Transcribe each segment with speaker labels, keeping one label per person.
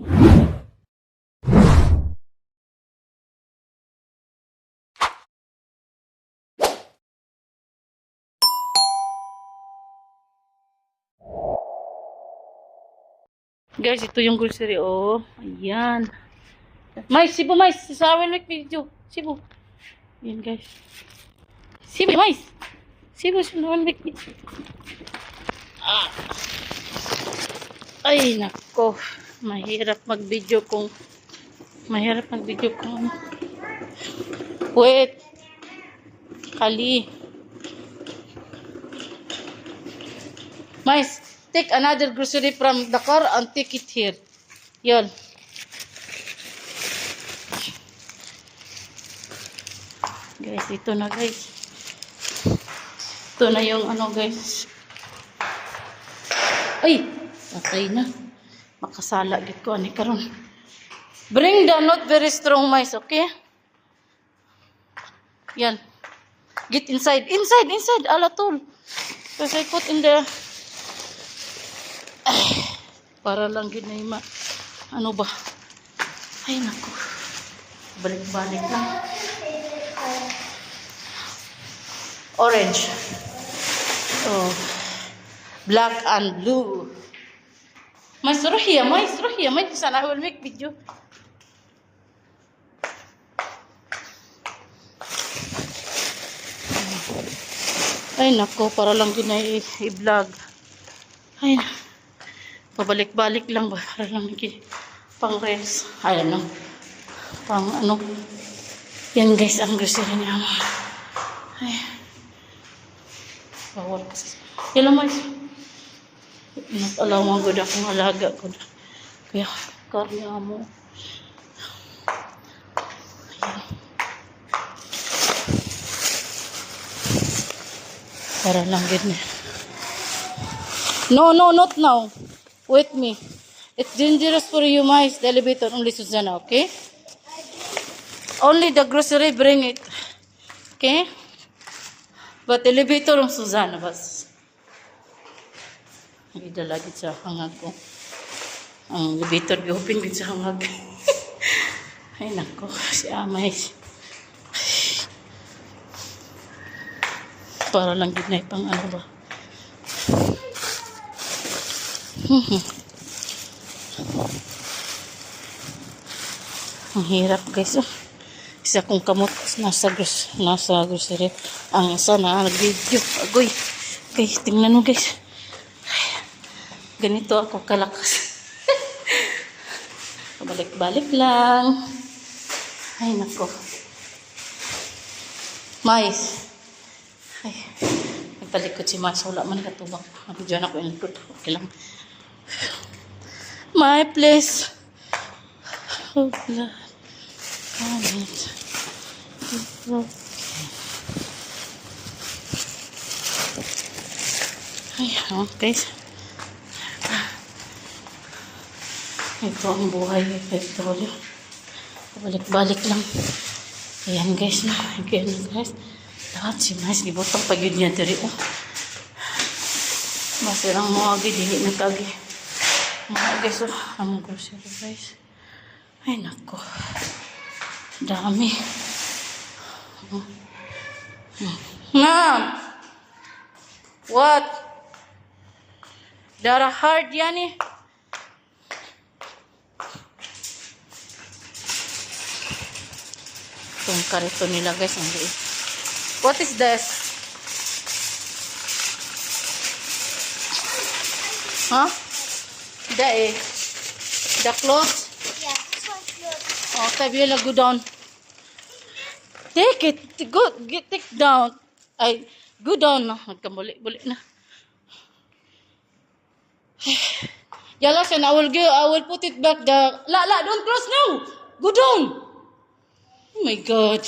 Speaker 1: Guys, ito yung grocery, oh. Ayan. Mais, Cebu, Mais. Sa Awel Week video. Cebu. Ayan, guys. Cebu, Mais. Cebu, sa Awel Week Ah. Ay, nako. Mahirap mag-video kung mahirap mag-video kung wait. Kali. Mais, take another grocery from the car and take it here. Yon. Guys, ito na guys. Ito na yung ano guys. Ay, patay na. Makasala gid ko ani karon. Bring the not very strong mice, okay? Yan. Get inside. Inside, inside. Alatol. Because I put in the... Ay, para lang yun na yung ma... Ano ba? Ay, naku. Balik-balik lang. Orange. Oh. Black and blue. Mais روح يا مايس روح يا مايس انا اول ميك فيديو Ay nako, para lang yun ay i-vlog. Ay, pabalik-balik lang ba? Para lang yun pang reels. Ay, ano? Pang ano? Yan guys, ang grocery niya. Ay. Bawal kasi. Yan lang, mais. Not alam mo gud akong alaga ko. Kaya, karya mo. Para lang niya. No, no, not now. Wait me. It's dangerous for you, mice. The elevator only Susanna, okay? Only the grocery bring it. Okay? But elevator ang Susanna bas. Ida lagi sa hangag ko. Ang elevator gihupin gid sa hangag. Ay nako, si Amay. Para lang gid na pang ano ba. Ang hirap guys. Oh. Isa kong kamot nasa gros nasa grocery. Ang isa na nag-video. Agoy. Guys, tingnan mo guys. Ganito ako kalakas. Balik-balik lang. Ay, nako. Mais. Ay, nagpalikot si Mais. Wala man katubang. Ako dyan ako inikot. Okay lang. My place. Oh, blood. Comment. Ay, oh, guys. Ito ang buhay ng petrolyo. Balik-balik lang. Ayan guys, no. Ayan guys. Lahat si Mais, gibutang pag yun niya diri. Oh. Masirang mga agad, hindi nagkagi. Mga guys, oh. Ang grocery guys. Ay, nako. Dami. Oh. Ma'am! What? Dara hard yan eh. Itong karito nila guys, ang liit. What is this? Huh? The eh. The clothes?
Speaker 2: Yeah, good.
Speaker 1: Okay, Bella, go down. Take it. Go, get, take down. Ay, go down na. Nagkamuli-buli na. Yala, son, I will go, I will put it back the... La, la, don't cross now. Go down. Oh my God.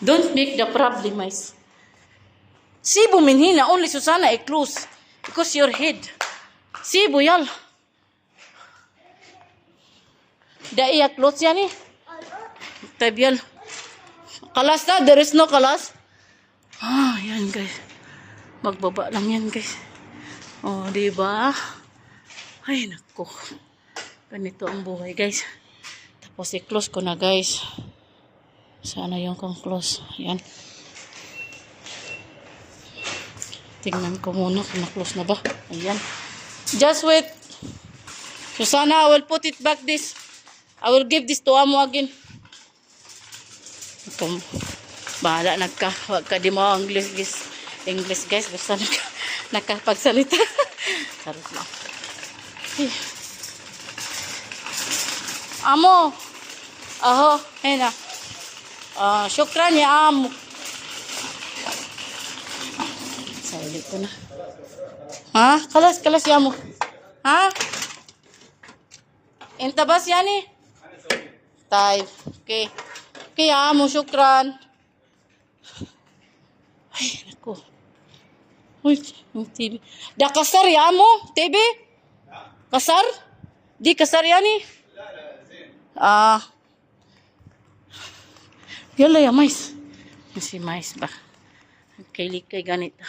Speaker 1: Don't make the problem, guys. Sibo minhina, only Susana ay close. Because your head. Sibo yal. Da iya close yan eh. Tabyal. Kalas na, there is no kalas. Ah, yan guys. Magbaba lang yan, guys. Oh, di ba? Ay, nako. Ganito ang buhay, guys. Tapos, i-close ko na, guys. Sana yung kong close. Ayan. Tingnan ko muna kung na-close na ba. Ayan. Just wait. Susana, I will put it back this. I will give this to Amo again. Kung bahala nagka, wag ka di mo English, guys. English, guys. Basta nagka, nakapagsalita. Sarap lang. Eh. Amo. Aho, ayun na. Ah, syukran ya amo. Sa ulit ko na. Ha? Kalas, kalas ya mo. Ha? Inta ba siya ni? Tay. Okay. Okay, amo, syukran. Ay, naku. Uy, yung TV. Da kasar ya mo, TV? Kasar? Di kasar ya ni? Ah. Yala ya, mais. Si mais ba? Kailik kay ganito.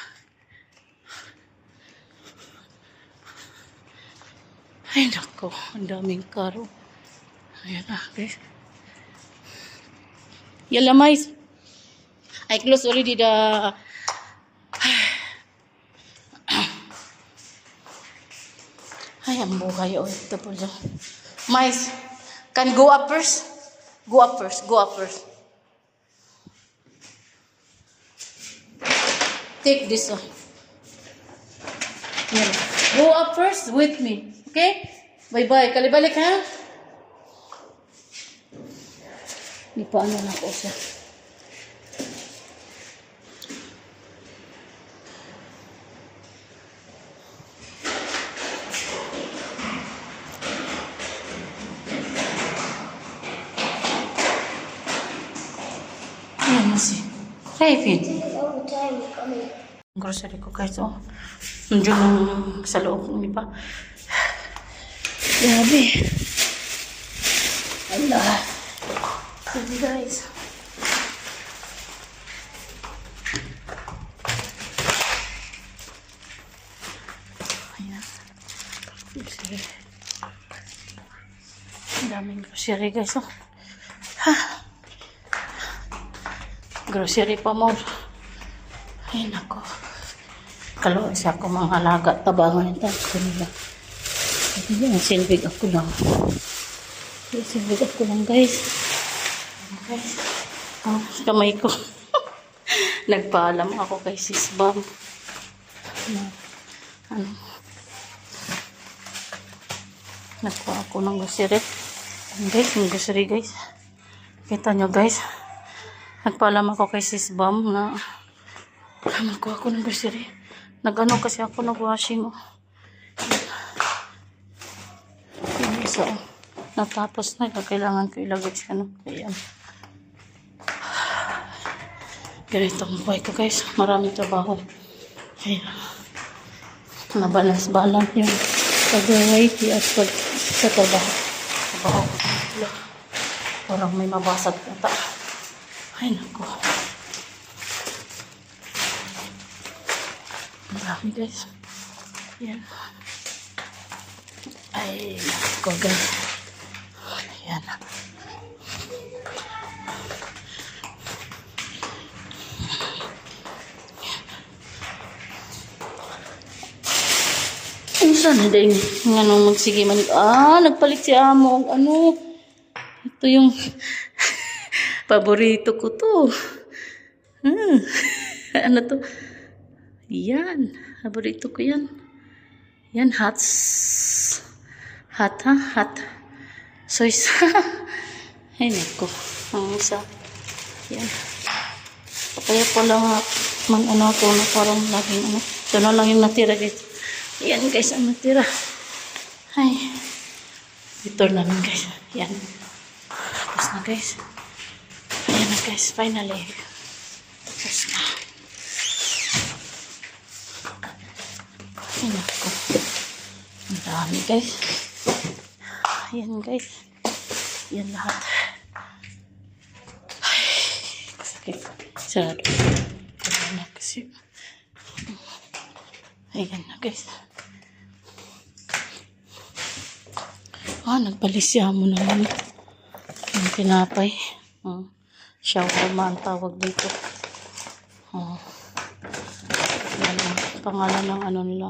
Speaker 1: Ay, nako. Ang daming karo. Ayan na, guys. Yala, mais. I close already the... Ay, ang buhay. Oh, ito po dyan. Mais, can go up first? Go up first. Go up first. Take this one. Yan. Go up first with me. Okay? Bye-bye. Kalibalik ha? Di pa ano na ko siya. Ayan mo si
Speaker 2: All the time coming.
Speaker 1: grocery ko guys oh. Nandiyan lang sa loob ng iba. Grabe. Allah grabe guys. Ayan. Ang daming grocery guys oh. Ha grocery pa mo ay, nako. Kalo siya ako mga alaga. Tabangan ito. Ako nila. Ito yun. Silbig ako lang. Silbig ako lang, guys. Guys. Oh, kamay ko. Nagpaalam ako kay Sis Bam. Na, ano. Nagpa ako ng grocery. Guys. Yung grocery, guys. Kita nyo, guys. Nagpaalam ako kay Sis Bam na magkuha ko ng grocery. Nag-ano kasi ako nag-washing. Oh. Natapos na. Kailangan ko ilagay siya. No? Ayan. Ganito ang buhay ko guys. Maraming trabaho. Ayan. Nabalance-balance yung pag-variety at pag sa trabaho. Trabaho. Parang may mabasag na ta. Ay, naku. Dami guys. Yan. Ay, nako guys. Ayan. Ano sana din? Nga nung magsige man. Ah, nagpalit si Amo. Ano? Ito yung paborito ko to. Hmm. ano to? Yan. Paborito ko yan. Yan, hats. Hot, ha? Hot. So, isa. Ay, nako. Ang isa. Yan. Kaya pala man ano to na parang laging ano. Ito na lang yung natira dito. Yan guys, ang natira. Ay. Ito namin guys. Yan. Tapos na guys. Ayan guys, finally. Tapos na. Ay, naku. Ang dami, guys. Ayan, guys. Yan lahat. Ay, sakit. Sarado. Wala na kasi. Ayan na guys. Ah, nagpalisya mo naman. Yung tinapay. Oh. Shawarma ang tawag dito. Oh. Yan ang pangalan ng ano nila.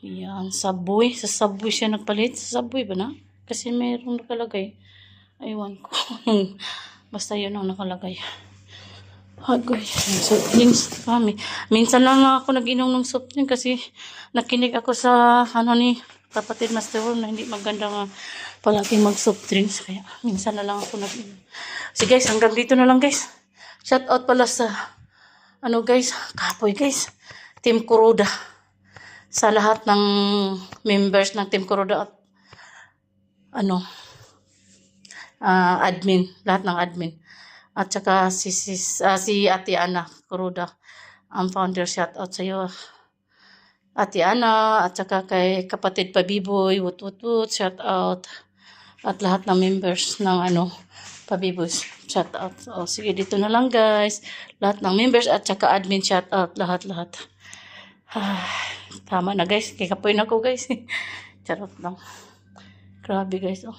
Speaker 1: Yan, Subway. Sa Subway siya nagpalit. Sa Subway ba na? Kasi mayroong nakalagay. Aywan ko. Basta yun ang nakalagay. Agoy. Soft drinks kami. Minsan lang ako nag-inom ng soft drink kasi nakinig ako sa ano ni kapatid Master Worm na hindi maganda nga palagi mag soft drinks. Kaya minsan na lang ako nag-inom. So guys, hanggang dito na lang guys. Shout out pala sa ano guys, kapoy guys. Team Kuroda. Sa lahat ng members ng Team Kuroda at ano, ah, admin, lahat ng admin. At saka si, si, ah, si Ate Ana Kuruda, ang founder, shout out sa iyo. Ate Ana, at saka kay kapatid Pabiboy, wut wut wut, shout out. At lahat ng members ng ano, Pabiboy, shout out. O sige, dito na lang guys. Lahat ng members at saka admin, shout out. Lahat, lahat. Ah, tama na guys, kikapoy na ko guys. Charot lang. Grabe guys, oh.